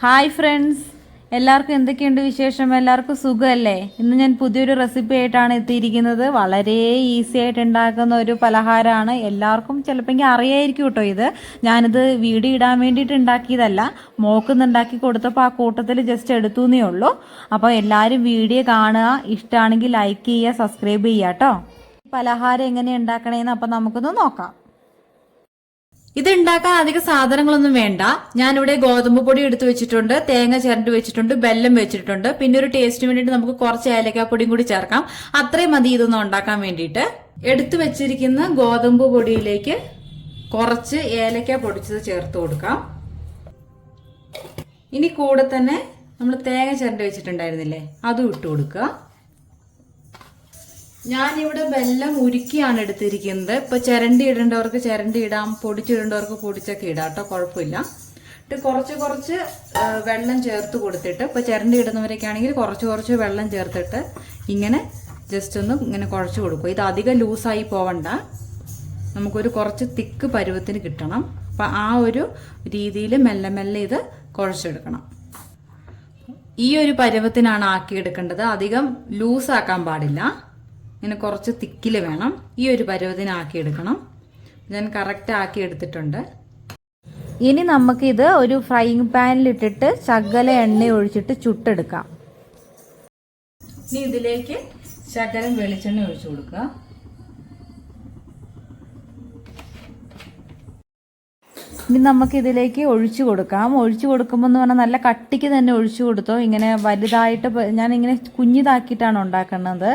Hi friends. എല്ലാവർക്കും എന്തൊക്കെയുണ്ട് വിശേഷം? എല്ലാവർക്കും സുഖമല്ലേ? ഇന്ന് ഞാൻ പുതിയൊരു റെസിപ്പി ആയിട്ടാണ് എത്തിയിരിക്കുന്നത്. വളരെ ഈസി ആയിട്ട് ഉണ്ടാക്കുന്ന ഒരു പലഹാരമാണ്. എല്ലാവർക്കും ചിലപ്പോൾ അറിയായിരിക്കും കേട്ടോ ഇത്. ഞാനിത് വീഡിയോ ഇടാൻ വേണ്ടിയിട്ട് ഉണ്ടാക്കിയതല്ല. മോക്കുന്ന് ഉണ്ടാക്കി കൊടുത്തപ്പോൾ ആ കൂട്ടത്തിൽ ജസ്റ്റ് എടുത്തു എന്നേ ഉള്ളൂ. അപ്പോൾ എല്ലാവരും വീഡിയോ കാണുക. ഇഷ്ടമാണെങ്കിൽ ലൈക്ക് ചെയ്യുക സബ്സ്ക്രൈബ് ചെയ്യുക കേട്ടോ. പലഹാരം എങ്ങനെ ഉണ്ടാക്കണേന്ന് അപ്പോൾ നമുക്കൊന്ന് നോക്കാം. ഇത് ഉണ്ടാക്കാൻ അധിക സാധനങ്ങളൊന്നും വേണ്ട. ഞാനിവിടെ ഗോതമ്പ് പൊടി എടുത്തു വെച്ചിട്ടുണ്ട് തേങ്ങ ചിരണ്ടി വെച്ചിട്ടുണ്ട് ബെല്ലം വെച്ചിട്ടുണ്ട്. പിന്നെ ഒരു ടേസ്റ്റിന് വേണ്ടിയിട്ട് നമുക്ക് കുറച്ച് ഏലക്കാപ്പൊടിയും കൂടി ചേർക്കാം. അത്രയും മതി ഇതൊന്നും ഉണ്ടാക്കാൻ വേണ്ടിയിട്ട്. എടുത്തു വെച്ചിരിക്കുന്ന ഗോതമ്പ് പൊടിയിലേക്ക് കുറച്ച് ഏലക്ക പൊടിച്ചത് ചേർത്ത് കൊടുക്കാം. ഇനി കൂടെ തന്നെ നമ്മൾ തേങ്ങ ചിരണ്ടി വെച്ചിട്ടുണ്ടായിരുന്നില്ലേ അതും ഇട്ട് കൊടുക്കുക. ഞാനിവിടെ വെല്ലം ഉരുക്കിയാണ് എടുത്തിരിക്കുന്നത്. ഇപ്പൊ ചിരണ്ടി ഇടേണ്ടവർക്ക് ചിരണ്ടി ഇടാം പൊടിച്ചിടേണ്ടവർക്ക് പൊടിച്ചൊക്കെ ഇടാം കേട്ടോ കുഴപ്പമില്ല. എന്നിട്ട് കുറച്ച് കുറച്ച് വെള്ളം ചേർത്ത് കൊടുത്തിട്ട് ഇപ്പൊ ചിരണ്ടി ഇടുന്നവരൊക്കെ ആണെങ്കിൽ കുറച്ച് കുറച്ച് വെള്ളം ചേർത്തിട്ട് ഇങ്ങനെ ജസ്റ്റ് ഒന്ന് ഇങ്ങനെ കുഴച്ച് കൊടുക്കും. ഇത് അധികം ലൂസായി പോവണ്ട. നമുക്കൊരു കുറച്ച് തിക്ക് പരുവത്തിന് കിട്ടണം. അപ്പം ആ ഒരു രീതിയിൽ മെല്ലെ മെല്ലെ ഇത് കുഴച്ചെടുക്കണം. ഈ ഒരു പരുവത്തിനാണ് ആക്കിയെടുക്കേണ്ടത്. അധികം ലൂസാക്കാൻ പാടില്ല. ഇങ്ങനെ കുറച്ച് തിക്കിൽ വേണം. ഈ ഒരു പരുവത്തിന് ആക്കിയെടുക്കണം ഞാൻ കറക്റ്റ് ആക്കി എടുത്തിട്ടുണ്ട്. ഇനി നമുക്കിത് ഒരു ഫ്രൈയിങ് പാനിലിട്ടിട്ട് ശകല എണ്ണ ഒഴിച്ചിട്ട് ചുട്ടെടുക്കാം. ഇനി ഇതിലേക്ക് ശകലം വെളിച്ചെണ്ണ ഒഴിച്ചു കൊടുക്കുക. ഇനി നമുക്ക് ഇതിലേക്ക് ഒഴിച്ചു കൊടുക്കാം. ഒഴിച്ചു കൊടുക്കുമ്പോൾ എന്ന് പറഞ്ഞാൽ നല്ല കട്ടിക്ക് തന്നെ ഒഴിച്ചു കൊടുത്തോ. ഇങ്ങനെ വലുതായിട്ട് ഞാൻ ഇങ്ങനെ കുഞ്ഞിതാക്കിയിട്ടാണ് ഉണ്ടാക്കുന്നത്.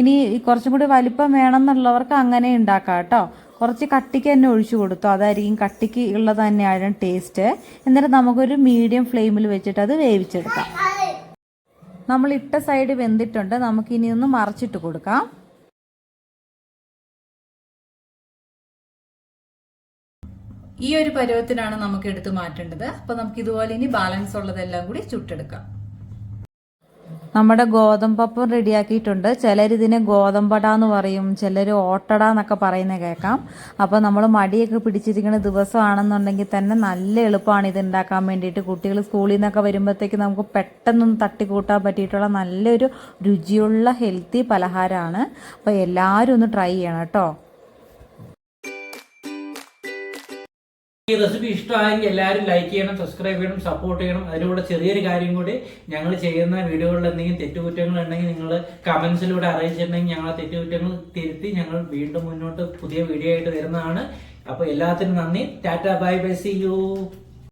ഇനി കുറച്ചും കൂടി വലിപ്പം വേണമെന്നുള്ളവർക്ക് അങ്ങനെ ഉണ്ടാക്കാം കേട്ടോ. കുറച്ച് കട്ടിക്ക് തന്നെ ഒഴിച്ചു കൊടുത്തു. അതായിരിക്കും കട്ടിക്ക് ഉള്ളത് തന്നെയാണ് ടേസ്റ്റ്. എന്നിട്ട് നമുക്കൊരു മീഡിയം ഫ്ലെയിമിൽ വെച്ചിട്ട് അത് വേവിച്ചെടുക്കാം. നമ്മൾ ഇട്ട സൈഡ് വെന്തിട്ടുണ്ട്. നമുക്ക് ഇനി ഒന്ന് മറച്ചിട്ട് കൊടുക്കാം. ഈ ഒരു പരുവത്തിനാണ് നമുക്ക് എടുത്ത് മാറ്റേണ്ടത്. അപ്പൊ നമുക്ക് ഇതുപോലെ ഇനി ബാലൻസ് ഉള്ളതെല്ലാം കൂടി ചുട്ടെടുക്കാം. നമ്മുടെ ഗോതമ്പപ്പം റെഡിയാക്കിയിട്ടുണ്ട്. ചിലർ ഇതിനെ ഗോതമ്പട എന്ന് പറയും ചിലർ ഓട്ടട എന്നൊക്കെ പറയുന്നത് കേൾക്കാം. അപ്പോൾ നമ്മൾ മടിയൊക്കെ പിടിച്ചിരിക്കുന്ന ദിവസമാണെന്നുണ്ടെങ്കിൽ തന്നെ നല്ല എളുപ്പമാണ് ഇത് ഉണ്ടാക്കാൻ വേണ്ടിയിട്ട്. കുട്ടികൾ സ്കൂളിൽ നിന്നൊക്കെ വരുമ്പോഴത്തേക്ക് നമുക്ക് പെട്ടെന്നൊന്ന് തട്ടിക്കൂട്ടാൻ പറ്റിയിട്ടുള്ള നല്ലൊരു രുചിയുള്ള ഹെൽത്തി പലഹാരമാണ്. അപ്പോൾ എല്ലാവരും ഒന്ന് ട്രൈ ചെയ്യണം കേട്ടോ. ഈ റെസിപ്പി ഇഷ്ടമായെങ്കിൽ എല്ലാവരും ലൈക്ക് ചെയ്യണം സബ്സ്ക്രൈബ് ചെയ്യണം സപ്പോർട്ട് ചെയ്യണം. അതിലൂടെ ചെറിയൊരു കാര്യം കൂടി ഞങ്ങൾ ചെയ്യുന്ന വീഡിയോകളിൽ എന്തെങ്കിലും തെറ്റുകുറ്റങ്ങൾ ഉണ്ടെങ്കിൽ നിങ്ങൾ കമൻസിലൂടെ അറിയിച്ചിട്ടുണ്ടെങ്കിൽ ഞങ്ങൾ ആ തെറ്റുകുറ്റങ്ങൾ തിരുത്തി ഞങ്ങൾ വീണ്ടും മുന്നോട്ട് പുതിയ വീഡിയോ ആയിട്ട് വരുന്നതാണ്. അപ്പോൾ എല്ലാത്തിനും നന്ദി. Tata bye bye see you.